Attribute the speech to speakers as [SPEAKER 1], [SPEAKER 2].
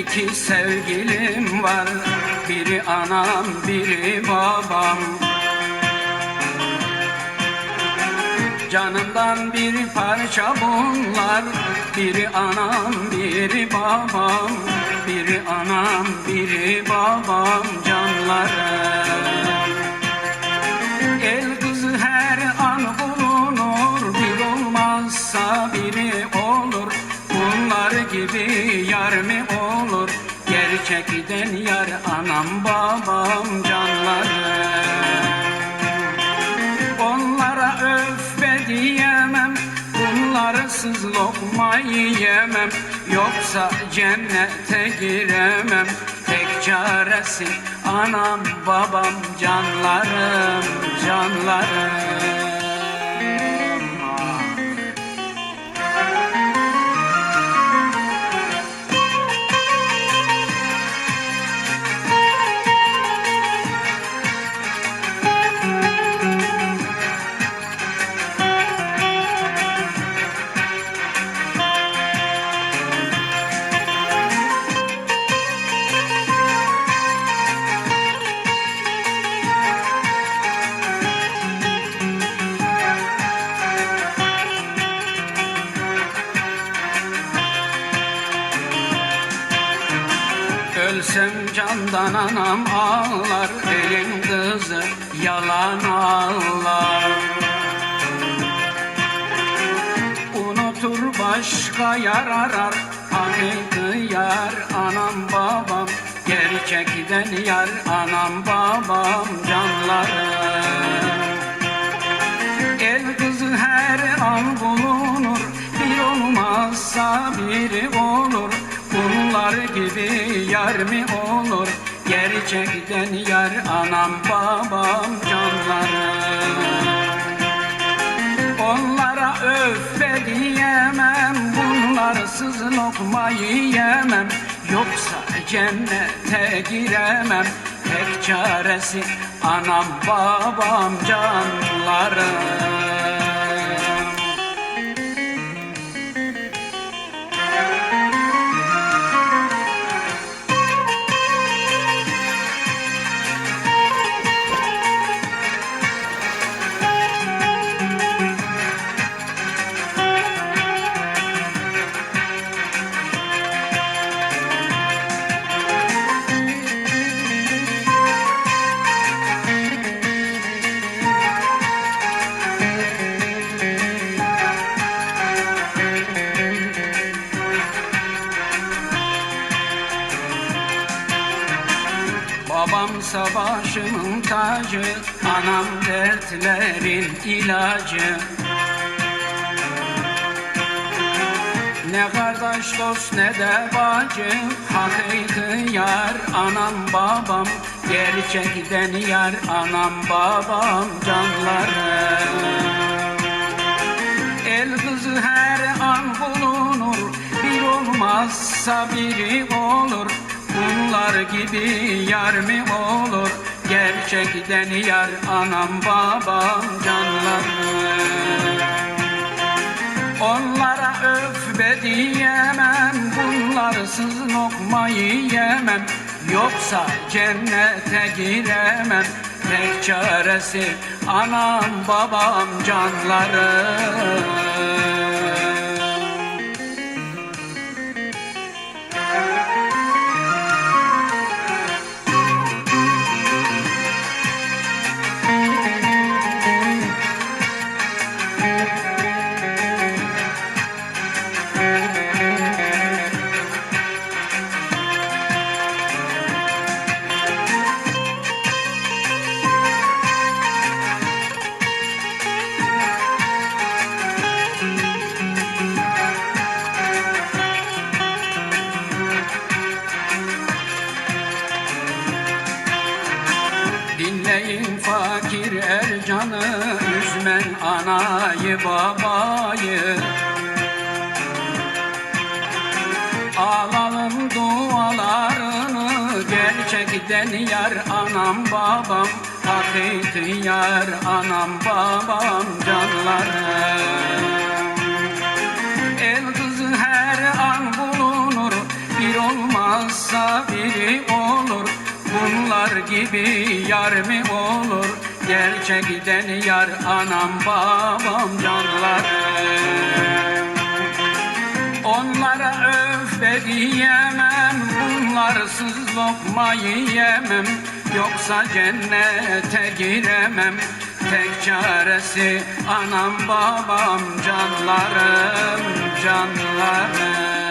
[SPEAKER 1] İki sevgilim var. Biri anam biri babam. Canımdan bir parça bunlar. Biri anam biri babam. Biri anam biri babam. Canlarım El kızı her an bulunur. Bir olmazsa biri olur. Bunlar gibi yar mı olur Gerçekten yar anam babam canlarım. Onlara öf be diyemem Bunlarsız lokma yiyemem. Yoksa cennete giremem Tek çaresi anam babam canlarım canlarım Ölsem candan anam ağlar Elin kızı yalan ağlar. Unutur başka yar arar Hakiki yar anam babam. Gerçekten yar anam babam canlarım El kızı her an bulunur Bir olmazsa biri olur Bunlar gibi yar mı olur? Gerçekten yar anam babam canlarım. Onlara öf be diyemem Bunlarsız lokma yiyemem. Yoksa cennete giremem Tek çaresi anam babam canlarım Babamsa başımın tacı Anam dertlerin ilacı. Ne kardeş dost ne de bacı Hakiki yar anam babam. Gerçekten yar anam babam canlarım El kızı her an bulunur Bir olmazsa biri olur Bunlar gibi yar mı olur? Gerçekten yar anam babam canlarım. Onlara öf be diyemem Bunlarsız lokma yiyemem. Yoksa cennete giremem Tek çaresi anam babam canlarım Dinleyin fakir Ercan'ı Üzmen anayı babayı. Alalım dualarını Gerçekten yar anam babam. Hakiki yar anam babam canlarım Gibi yar mı olur? Gerçekten yar anam babam canlarım. Onlara öf diyemem Bunlarsız lokma yiyemem Yoksa cennete giremem Tek çaresi anam babam canlarım canlarım